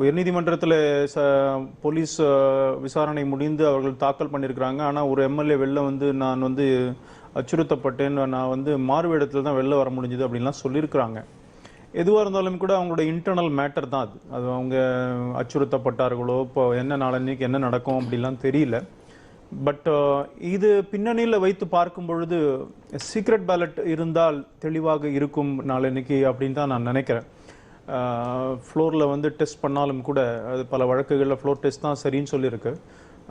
உயர்நீதிமன்றத்தில் ச போலீஸ் விசாரணை முடிந்து அவர்கள் தாக்கல் பண்ணியிருக்கிறாங்க ஆனால் ஒரு எம்எல்ஏ வெளில வந்து நான் வந்து அச்சுறுத்தப்பட்டேன். நான் வந்து மாறுவேடத்தில் தான் வெளில வர முடிஞ்சது அப்படின்லாம் சொல்லியிருக்கிறாங்க எதுவாக இருந்தாலும் கூட அவங்களோட இன்டர்னல் மேட்டர் தான் அது. அது அவங்க அச்சுறுத்தப்பட்டார்களோ இப்போ என்ன நாளன்னைக்கு என்ன நடக்கும் அப்படிலாம் தெரியல. பட் இது பின்னணியில் வைத்து பார்க்கும் பொழுது சீக்ரெட் பேலட் இருந்தால் தெளிவாக இருக்கும் நாளன்னைக்கு அப்படின்னு தான் நான் நினைக்கிறேன். ஃப்ளோரில் வந்து டெஸ்ட் பண்ணாலும் கூட அது பல வழக்குகளில் ஃப்ளோர் டெஸ்ட் தான் சரின்னு சொல்லியிருக்கு.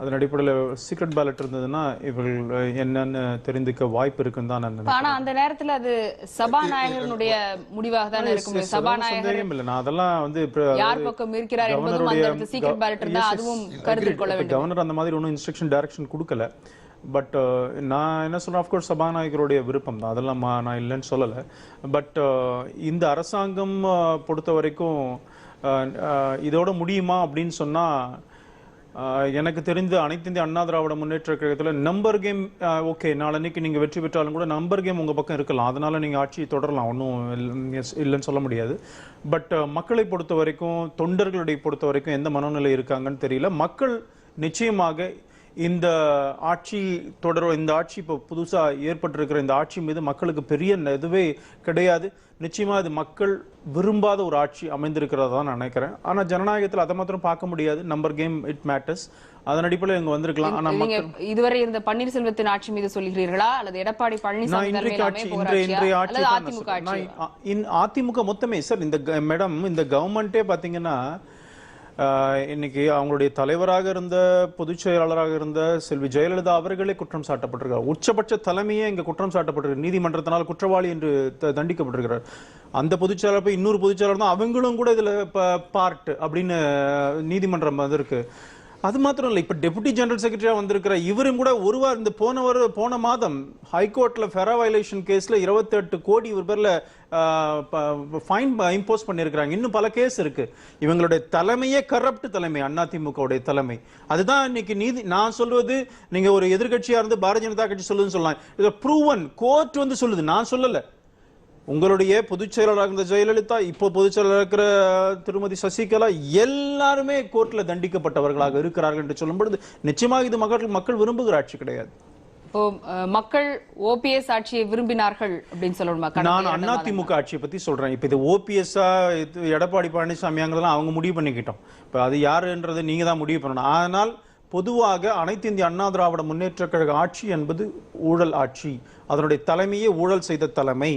அதன் அடிப்படையில் சீக்ரெட் பேலட் இருந்ததுன்னா இவர்கள் என்னன்னு தெரிந்துக்க வாய்ப்பு இருக்குன்னு தான் நான் ஆனா அந்த நேரத்துல அது சபாநாயகருடைய முடிவாக தானே இருக்கும்? சபாநாயகர் இல்லை. நான் அதெல்லாம் வந்து யார் பக்கம் இருக்கிறார் என்பதும் அந்த சீக்கிரம் பேலட் இருந்தா அதுவும் கருத்தில் கொள்ள வேண்டும். கவர்னர் அந்த மாதிரி ஒன்றும் இன்ஸ்ட்ரக்ஷன் டைரக்ஷன் கொடுக்கல. பட் uh, நான் என்ன சொல்கிறேன் அஃப்கோர்ஸ் சபாநாயகருடைய விருப்பம் தான். அதெல்லாம் மா- நான் இல்லைன்னு சொல்லலை. பட் uh, இந்த அரசாங்கம் பொறுத்த வரைக்கும் இதோட முடியுமா அப்படின்னு சொன்னால் எனக்கு தெரிந்த அனைத்து இந்திய அண்ணா திராவிட முன்னேற்ற கழகத்தில் நம்பர் கேம் ஓகே நாளன்னைக்கு நீங்கள் வெற்றி பெற்றாலும் கூட நம்பர் கேம் உங்கள் பக்கம் இருக்கலாம். அதனால் நீங்கள் ஆட்சியை தொடரலாம். ஒன்றும் இல்லைன்னு சொல்ல முடியாது. பட் மக்களை பொறுத்த வரைக்கும் தொண்டர்களுடைய பொறுத்த வரைக்கும் எந்த மனநிலை இருக்காங்கன்னு தெரியல. மக்கள் நிச்சயமாக இந்த ஆட்சி தொடரும் இந்த ஆட்சி இப்போ புதுசா ஏற்பட்டிருக்கிற இந்த ஆட்சி மீது மக்களுக்கு பெரிய இதுவே கிடையாது. நிச்சயமா இது மக்கள் விரும்பாத ஒரு ஆட்சி அமைந்திருக்கிறதா தான் நான் நினைக்கிறேன். ஆனா ஜனநாயகத்தில் அதை மாத்திரம் பார்க்க முடியாது. நம்பர் கேம் இட் மேட்டர்ஸ் அதன் அடிப்படையில் இங்க வந்திருக்கலாம். ஆனா இதுவரை இருந்த பன்னீர்செல்வத்தின் ஆட்சி மீது சொல்கிறீர்களா? அல்லது எடப்பாடி பழனிசாமி இன்றைக்கு ஆட்சி இன்றைய? இன்றைய ஆட்சி அதிமுக மொத்தமே. சார் இந்த மேடம் இந்த கவர்மெண்ட்டே பாத்தீங்கன்னா இன்னைக்கு அவங்களுடைய தலைவராக இருந்த பொதுச் செயலாளராக இருந்த செல்வி ஜெயலலிதா அவர்களே குற்றம் சாட்டப்பட்டிருக்கார் உச்சபட்ச தலைமையே இங்கே குற்றம் சாட்டப்பட்டிருக்கு. நீதிமன்றத்தினால் குற்றவாளி என்று த- தண்டிக்கப்பட்டிருக்கிறார். அந்த பொதுச் செயலாளர் போய் இன்னொரு பொதுச் செயலாளர் தான் அவங்களும் கூட இதில் பார்ட் அப்படின்னு நீதிமன்றம் வந்திருக்கு. அது மாத்திரம் இல்லை இப்ப டெபுட்டி ஜெனரல் செக்ரட்டரியா வந்திருக்கிற இவரும் கூட ஒரு வாரம் இந்த போன வர போன மாதம் ஹைகோர்ட்ல ஃபெரா வயலேஷன் கேஸ்ல 28 கோடி இவர் பேர்ல ஃபைன் இம்போஸ் பண்ணியிருக்கிறாங்க இன்னும் பல கேஸ் இருக்கு. இவங்களுடைய தலைமையே கரப்ட் தலைமை அதிமுகவுடைய தலைமை. அதுதான் இன்னைக்கு நீதி நான் சொல்வது நீங்க ஒரு எதிர்க்கட்சியா இருந்து பாரதிய ஜனதா கட்சி சொல்லுதுன்னு சொல்லலாம். இதை ப்ரூவன் கோர்ட் வந்து சொல்லுது. நான் சொல்லலை. உங்களுடைய பொதுச் செயலாளராக இருந்த ஜெயலலிதா இப்போ பொதுச் செயலாளர் இருக்கிற திருமதி சசிகலா எல்லாருமே கோர்ட்ல தண்டிக்கப்பட்டவர்களாக இருக்கிறார்கள் என்று சொல்லும் பொழுது நிச்சயமாக இது மக்கள் மக்கள் விரும்புகிற ஆட்சி கிடையாது. இப்போ மக்கள் ஓபிஎஸ் ஆட்சியை விரும்பினார்கள் அப்படின்னு சொல்லணுமா? நான் இரண்டு அதிமுக ஆட்சியை பத்தி சொல்றேன். இப்ப இது ஓபிஎஸ்ஆ எடப்பாடி பழனிசாமிங்கிறதெல்லாம் அவங்க முடிவு பண்ணிக்கிட்டோம். இப்ப அது யாருன்றது நீங்க தான் முடிவு பண்ணணும். ஆனால் பொதுவாக அனைத்து இந்திய அண்ணா திராவிட முன்னேற்ற கழக ஆட்சி என்பது ஊழல் ஆட்சி. அதனுடைய தலைமையே ஊழல் செய்த தலைமை.